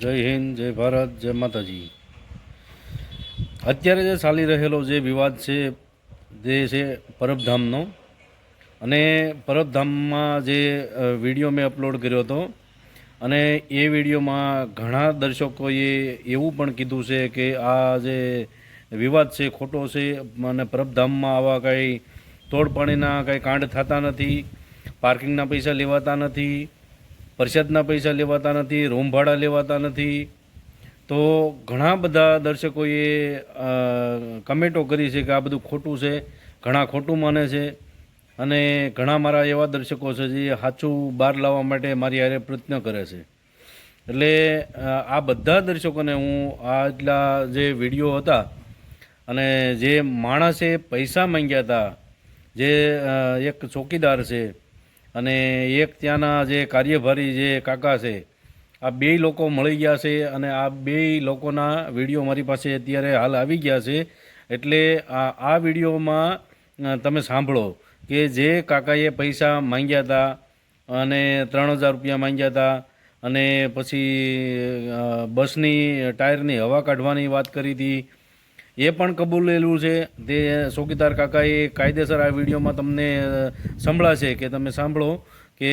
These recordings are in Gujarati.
જય હિન્દ, જય ભારત, જય માતાજી. અત્યારે જે ચાલી રહેલો જે વિવાદ છે, જે છે પરબધામનો, અને પરબધામમાં જે વીડિયો મેં અપલોડ કર્યો હતો, અને એ વિડીયોમાં ઘણા દર્શકોએ એવું પણ કીધું છે કે આ જે વિવાદ છે, ખોટો છે, અને પરબધામમાં આવા કાંઈ તોડપાણીના કાંઈ કાંડ થતા નથી, પાર્કિંગના પૈસા લેવાતા નથી પ્રસાદના પૈસા લેવાતા નથી, રૂમ ભાડા લેવાતા નથી. તો ઘણા બધા દર્શકોએ કમેન્ટો કરી છે કે આ બધું ખોટું છે, ઘણા ખોટું માને છે. અને ઘણા મારા એવા દર્શકો છે જે સાચું બહાર લાવવા માટે મારી હારે પ્રયત્ન કરે છે. એટલે આ બધા દર્શકોને હું આટલા જે વીડિયો હતા અને જે માણસે પૈસા માંગ્યા હતા, જે એક ચોકીદાર છે અને એક ત્યાંના જે કાર્યભારી જે કાકા છે, આ બે લોકો મળી ગયા છે અને આ બે લોકોના વીડિયો મારી પાસે અત્યારે હાલ આવી ગયા છે. એટલે આ આ વિડીયોમાં તમે સાંભળો કે જે કાકાએ પૈસા માંગ્યા હતા અને ત્રણ હજાર રૂપિયા માંગ્યા હતા અને પછી બસની ટાયરની હવા કાઢવાની વાત કરી હતી. એ પણ કબૂલેલું છે. તે ચોકીદાર કાકાએ કાયદેસર આ વિડીયોમાં તમને સંભળાશે કે તમે સાંભળો કે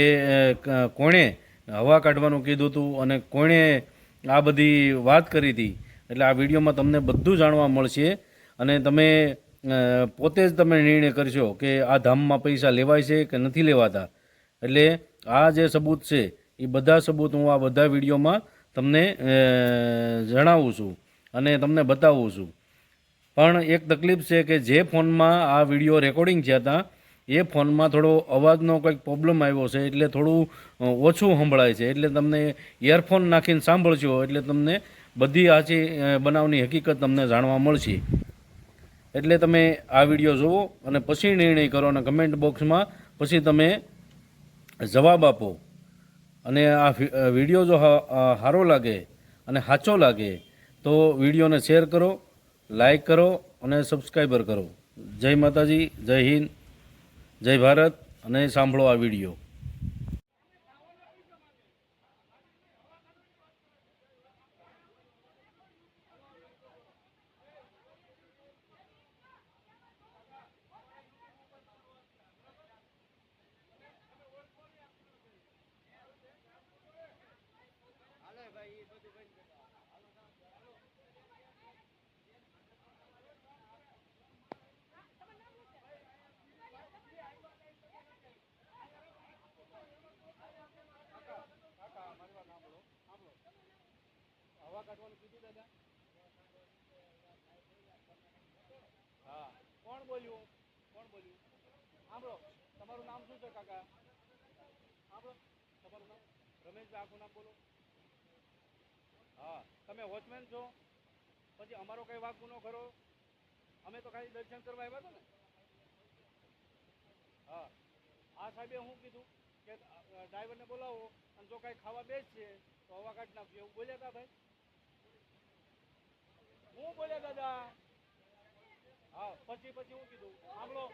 કોણે હવા કાઢવાનું કીધું હતું અને કોણે આ બધી વાત કરી હતી. એટલે આ વિડીયોમાં તમને બધું જાણવા મળશે અને તમે પોતે જ તમે નિર્ણય કરશો કે આ ધામમાં પૈસા લેવાય છે કે નથી લેવાતા. એટલે આ જે સબૂત છે, એ બધા સબૂત હું આ બધા વિડીયોમાં તમને જણાવું છું અને તમને બતાવું છું. પણ એક તકલીફ છે કે જે ફોનમાં આ વીડિયો રેકોર્ડિંગ થયા હતા, એ ફોનમાં થોડો અવાજનો કંઈક પ્રોબ્લેમ આવ્યો છે એટલે થોડું ઓછું સંભળાય છે. એટલે તમને ઇયરફોન નાખીને સાંભળશો એટલે તમને બધી આચી બનાવની હકીકત તમને જાણવા મળશે. એટલે તમે આ વીડિયો જુઓ અને પછી નિર્ણય કરો અને કમેન્ટ બોક્સમાં પછી તમે જવાબ આપો. અને આ વીડિયો જો સારો લાગે અને સાચો લાગે, તો વિડીયોને શેર કરો લાઈક કરો અને સબસ્ક્રાઈબર કરો. જય માતાજી, જય હિન્દ, જય ભારત અને સાંભળો આ વીડિયો. હવા કાઢવાનું કીધું દાદા? હા. કોણ બોલ્યું? કોણ બોલ્યું? સાંભળો. તમારું નામ શું છે કાકા? સાંભળો. તમારું નામ? રમેશભાઈ આખું નામ બોલો. હા. તમે વોચમેન છો? પછી અમારો કઈ વાક ગુનો ખરો? અમે તો ખાલી દર્શન કરવા આવ્યા હતા ને? હા. આ સાહેબે શું કીધું કે ડ્રાઈવરને બોલાવો અને જો કાંઈ ખાવા બેસશે તો હવા કાઢી નાખજો. એવું બોલ્યા હતા ભાઈ? હું પછી પછી હું કીધું. સાંભળો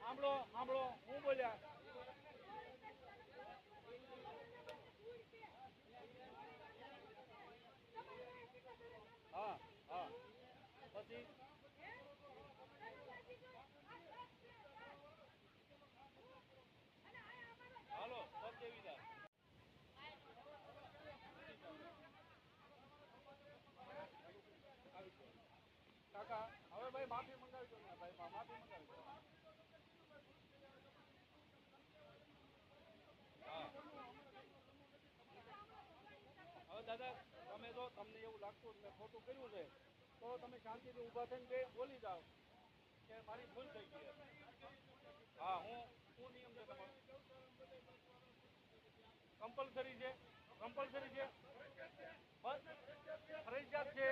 સાંભળો સાંભળો. હું બોલ્યા. હા હા. પછી હાલો પગ દેવી દા કાકા હવે તમે તમને એવું લાગતું મેં ખોટું કર્યું છે, તો તમે શાંતિથી ઊભા થઈને બે જાઓ, કે મારી ભૂલ થઈ ગઈ હા, હું શું નિયમ છે કમ્પલસરી છે કમ્પલસરી છે બસ ફરજિયાત છે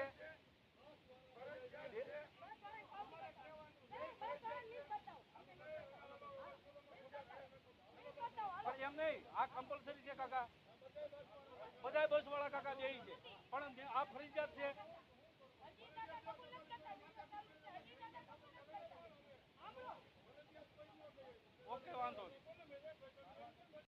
પણ એમ નહીં આ કમ્પલસરી છે કાકા. બધા બસ વાળા કાકા જે છે. પણ આ ફરજિયાત છે. ઓકે, વાંધો નહીં.